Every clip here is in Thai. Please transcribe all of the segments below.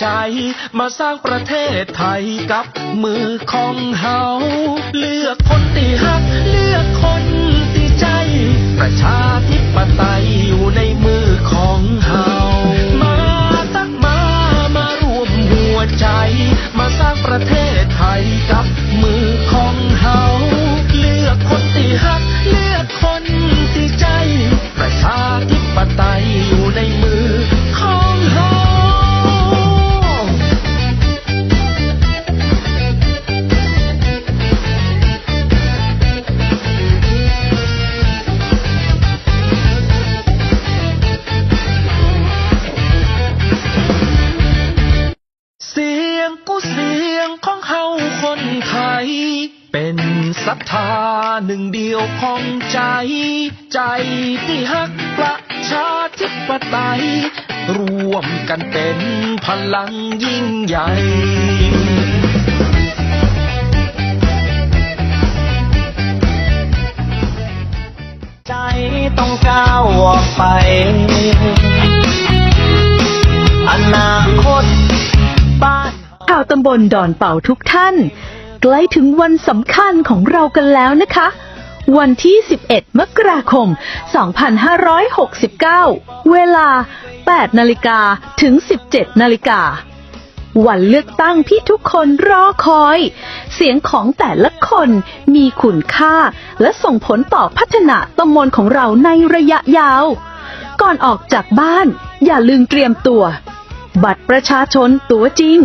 ใจ มาสร้างประเทศไทยกับมือของเฮาเลื กูเสียงของเฮาคนไทย เป็นศรัทธาหนึ่งเดียวของใจ ใจที่ฮักประชาธิปไตยรวมกันเป็นพลังยิ่งใหญ่ใจต้องก้าวออกไป ตำบลดอนเป่าทุกท่าน ใกล้ถึงวันสำคัญของเรากันแล้วนะคะ วันที่ 11 มกราคม 2569 เวลา 8 นาฬิกาถึง 17 นาฬิกาวันเลือกตั้งที่ทุกคนรอคอย เสียงของแต่ละคนมีคุณค่า และส่งผลต่อพัฒนาตำบลของเราในระยะยาว ก่อนออกจากบ้าน อย่าลืมเตรียมตัว บัตรประชาชนตัวจริง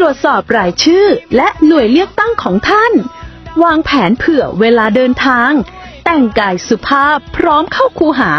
ตรวจสอบรายชื่อและหน่วยเลือกตั้งของท่าน วางแผนเผื่อเวลาเดินทาง แต่งกายสุภาพพร้อมเข้าคูหา